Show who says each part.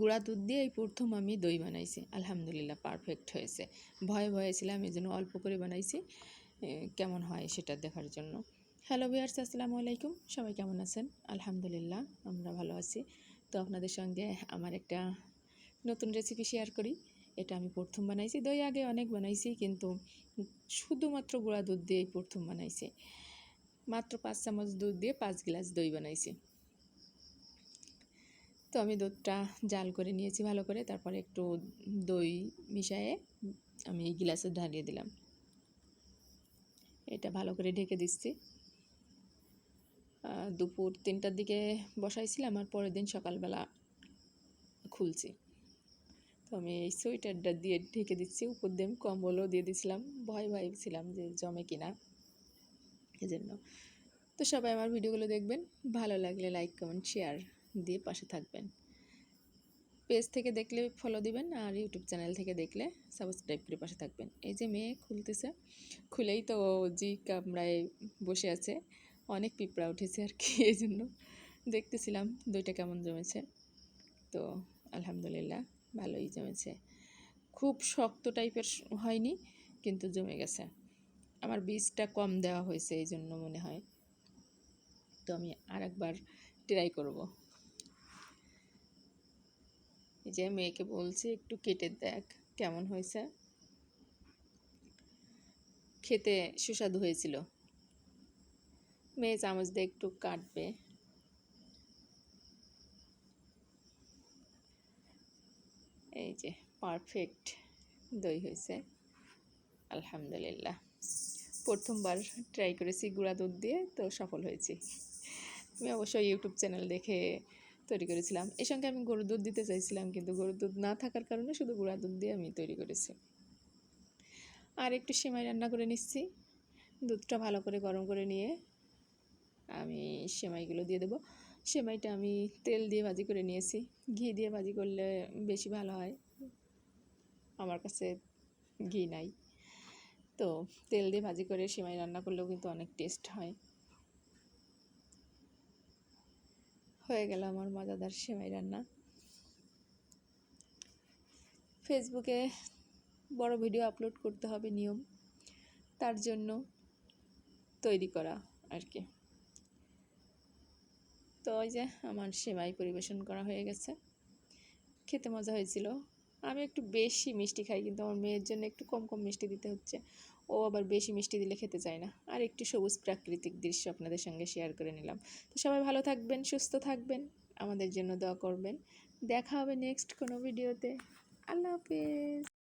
Speaker 1: গুঁড়া দুধ দিয়ে এই প্রথম আমি দই বানাইছি। আলহামদুলিল্লাহ পারফেক্ট হয়েছে। ভয়ে ভয়ে ছিলাম, এই জন্য অল্প করে বানাইছি। কেমন হয় সেটা দেখার জন্য। হ্যালো ভিয়ার্স আসসালামু আলাইকুম। সবাই কেমন আছেন? আলহামদুলিল্লাহ, আমরা ভালো আছি। তো আপনাদের সঙ্গে আমার একটা নতুন রেসিপি শেয়ার করি। এটা আমি প্রথম বানাইছি। দই আগে অনেক বানাইছি, কিন্তু শুধুমাত্র গুঁড়া দুধ দিয়ে এই প্রথম বানাইছি। মাত্র পাঁচ চামচ দুধ দিয়ে পাঁচ গ্লাস দই বানাইছি। তো আমি দুধটা জাল করে নিয়েছি ভালো করে, তারপরে একটু দই মিশায়ে আমি গ্লাসে ঢালিয়ে দিলাম। এটা ভালো করে ঢেকে দিচ্ছি। দুপুর তিনটার দিকে বসাইছিলাম আর পরের দিন সকালবেলা খুলছি। তো আমি এই সোয়েটারটা দিয়ে ঢেকে দিচ্ছি, উপর দিয়ে কম্বলও দিয়ে দিছিলাম। ভয় ভয় ছিলাম যে জমে কিনা এজন্য। তো সবাই আমার ভিডিওগুলো দেখবেন, ভালো লাগলে লাইক, কমেন্ট, শেয়ার দিয়ে পাশে থাকবেন। পেজ থেকে দেখলে ফলো দিবেন আর ইউটিউব চ্যানেল থেকে দেখলে সাবস্ক্রাইব করে পাশে থাকবেন। এই যে মেয়ে খুলতেছে, খুলেই তো জি কামড়ায় বসে আছে। অনেক পিঁপড়া উঠেছে আর কি, এই জন্য দেখতেছিলাম দইটা কেমন জমেছে। তো আলহামদুলিল্লাহ ভালোই জমেছে। খুব শক্ত টাইপের হয়নি, কিন্তু জমে গেছে। আমার বীজটা কম দেওয়া হয়েছে, এই জন্য মনে হয়। তো আমি আর একবার ট্রাই করব। এই যে মেয়েকে বলছি, একটু কেটে দেখ, কেমন হয়েছে? খেতে সুস্বাদু হয়েছিল। মেয়ে চামচ দিয়ে একটু কাটবে। এই যে পারফেক্ট দই হয়েছে। আলহামদুলিল্লাহ। প্রথমবার ট্রাই করেছি গুঁড়া দুধ দিয়ে, তো সফল হয়েছি। আমি অবশ্যই ইউটিউব চ্যানেল দেখে তৈরি করেছিলাম। এর সঙ্গে আমি গরুর দুধ দিতে চাইছিলাম, কিন্তু গরুর দুধ না থাকার কারণে শুধু গুঁড়া দুধ দিয়ে আমি তৈরি করেছি। আর একটু সেমাই রান্না করে নিচ্ছি। দুধটা ভালো করে গরম করে নিয়ে আমি সেমাইগুলো দিয়ে দেবো। সেমাইটা আমি তেল দিয়ে ভাজি করে নিয়েছি। ঘি দিয়ে ভাজি করলে বেশি ভালো হয়। আমার কাছে ঘি নাই। তো তেল দিয়ে ভাজি করে সেমাই রান্না করলেও কিন্তু অনেক টেস্ট হয়। হয়ে গেল আমার মজাদার সেমাই রান্না। ফেসবুকে বড় ভিডিও আপলোড করতে হবে নিয়ম। তার জন্য তৈরি করা আর কি। তো ওই যে আমার সেমাই পরিবেশন করা হয়ে গেছে। খেতে মজা হয়েছিল। আমি একটু বেশি মিষ্টি খাই, কিন্তু আমার মেয়ের জন্য একটু কম কম মিষ্টি দিতে হচ্ছে। ও আবার বেশি মিষ্টি দিলে খেতে চায় না। আর একটু সবুজ প্রাকৃতিক দৃশ্য আপনাদের সঙ্গে শেয়ার করে নিলাম। তো সবাই ভালো থাকবেন, সুস্থ থাকবেন, আমাদের জন্য দোয়া করবেন। দেখা হবে নেক্সট কোনো ভিডিওতে আল্লাহ হাফেজ।